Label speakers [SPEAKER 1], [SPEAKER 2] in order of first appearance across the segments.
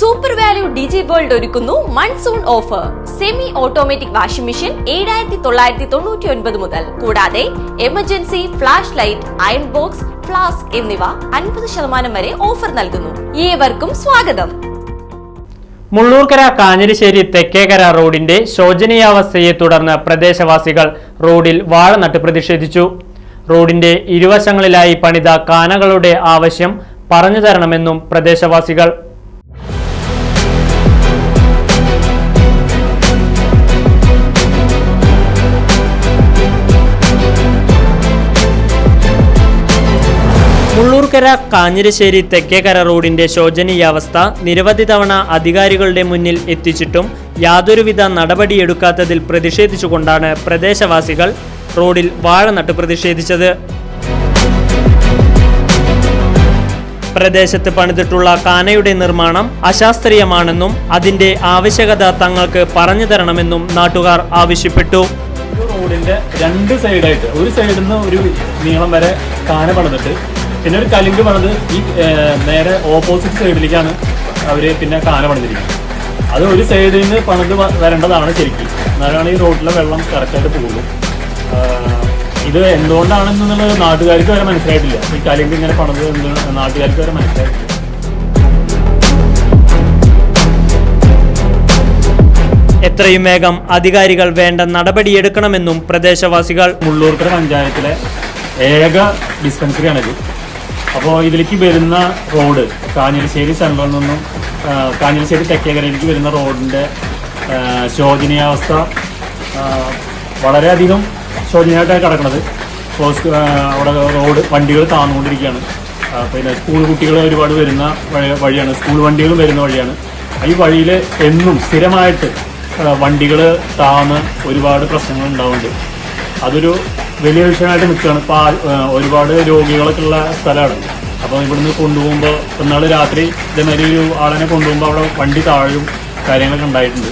[SPEAKER 1] Super value digi world ഒരുക്കുന്നു monsoon offer semi automatic washing machine ഏഴായിരത്തി തൊള്ളായിരത്തി തൊണ്ണൂറ്റി ഒൻപത് മുതൽ. കൂടാതെ emergency flash light iron box flask എന്നിവ അൻപത് ശതമാനം വരെ ഓഫർ നൽകുന്നു. ഏവർക്കും സ്വാഗതം.
[SPEAKER 2] മുള്ളൂർക്കര കാഞ്ഞിരിശ്ശേരി തെക്കേക്കര റോഡിന്റെ ശോചനീയാവസ്ഥയെ തുടർന്ന് പ്രദേശവാസികൾ റോഡിൽ വാഴ നട്ട് പ്രതിഷേധിച്ചു. റോഡിന്റെ ഇരുവശങ്ങളിലായി പണിത കാനകളുടെ ആവശ്യം പറഞ്ഞു തരണമെന്നും പ്രദേശവാസികൾ മുള്ളൂർക്കര കാഞ്ഞിരശ്ശേരി തെക്കേക്കര റോഡിന്റെ ശോചനീയാവസ്ഥ നിരവധി തവണ അധികാരികളുടെ മുന്നിൽ എത്തിച്ചിട്ടും യാതൊരുവിധ നടപടിയെടുക്കാത്തതിൽ പ്രതിഷേധിച്ചുകൊണ്ടാണ് പ്രദേശവാസികൾ റോഡിൽ വാഴ നട്ട് പ്രതിഷേധിച്ചത്. പ്രദേശത്ത് പണിതിട്ടുള്ള കാനയുടെ നിർമ്മാണം അശാസ്ത്രീയമാണെന്നും അതിന്റെ ആവശ്യകത തങ്ങൾക്ക് പറഞ്ഞു തരണമെന്നും നാട്ടുകാർ ആവശ്യപ്പെട്ടു.
[SPEAKER 3] റോഡിന്റെ രണ്ട് സൈഡായിട്ട് ഒരു സൈഡിൽ നിന്ന് ഒരു നീളം വരെ കാന പണിതിട്ട് പിന്നെ ഒരു കലിങ്ക് പണിത് ഈ നേരെ ഓപ്പോസിറ്റ് സൈഡിലേക്കാണ് അവർ പിന്നെ കാന പണിതിരിക്കുന്നത്. അത് ഒരു സൈഡിൽ നിന്ന് പണിത് വരേണ്ടതാണ് ശരിക്കും. എന്നാലാണ് ഈ റോഡിലെ വെള്ളം കറക്റ്റായിട്ട് പോകുള്ളൂ. ഇത് എന്തുകൊണ്ടാണെന്നുള്ളത് നാട്ടുകാർക്ക് വരെ മനസ്സിലായിട്ടില്ല. ഈ കലിങ്ക് ഇങ്ങനെ പണിത് നാട്ടുകാർക്ക് വരെ മനസ്സിലായിട്ടില്ല.
[SPEAKER 2] എത്രയും വേഗം അധികാരികൾ വേണ്ട നടപടിയെടുക്കണമെന്നും പ്രദേശവാസികൾ
[SPEAKER 3] മുള്ളൂർക്കര പഞ്ചായത്തിലെ ഏക ഡിസ്പെൻസറിയാണിത് അപ്പോൾ ഇതിലേക്ക് വരുന്ന റോഡ് കാഞ്ഞിരശ്ശേരി സെൻട്രലിൽ നിന്നും കാഞ്ഞിരശ്ശേരി തെക്കേക്കരയിലേക്ക് വരുന്ന റോഡിന്റെ ശോചനീയാവസ്ഥ വളരെയധികം ശോചനീയമായിട്ടാണ് കിടക്കുന്നത്. അവിടെ റോഡ് വണ്ടികൾ താന്നുകൊണ്ടിരിക്കുകയാണ്. പിന്നെ സ്കൂൾ കുട്ടികൾ ഒരുപാട് വരുന്ന വഴി- വഴിയാണ്. സ്കൂൾ വണ്ടികളും വരുന്ന വഴിയാണ്. ഈ വഴിയിൽ എന്നും സ്ഥിരമായിട്ട് വണ്ടികൾ താന്ന് ഒരുപാട് പ്രശ്നങ്ങൾ ഉണ്ടാവുന്നുണ്ട്. അതൊരു വലിയ വിഷയമായിട്ട് നിൽക്കുകയാണ്. ഇപ്പോൾ ഒരുപാട് രോഗികളൊക്കെ ഉള്ള സ്ഥലമാണ്. അപ്പോൾ ഇവിടുന്ന് കൊണ്ടുപോകുമ്പോൾ ഇന്നാൾ രാത്രി ഇതേമാതിരി ഒരു ആളിനെ കൊണ്ടുപോകുമ്പോൾ അവിടെ വണ്ടി താഴും കാര്യങ്ങളൊക്കെ ഉണ്ടായിട്ടുണ്ട്.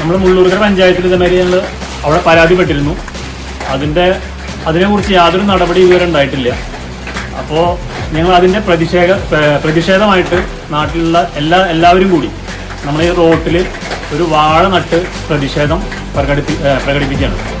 [SPEAKER 3] നമ്മൾ മുള്ളൂർക്കര പഞ്ചായത്തിൽ ഇതേമാതിരി ഞങ്ങൾ അവിടെ പരാതിപ്പെട്ടിരുന്നു. അതിന്റെ അതിനെക്കുറിച്ച് യാതൊരു നടപടി ഇതുവരെ ഉണ്ടായിട്ടില്ല. അപ്പോൾ ഞങ്ങൾ അതിന്റെ പ്രതിഷേധ പ്ര- പ്രതിഷേധമായിട്ട് നാട്ടിലുള്ള എല്ലാ എല്ലാവരും കൂടി നമ്മൾ ഈ റോട്ടിൽ ഒരു വാഴ നട്ട് പ്രതിഷേധം പ്രകടിപ്പി പ്രകടിപ്പിക്കുകയാണ്.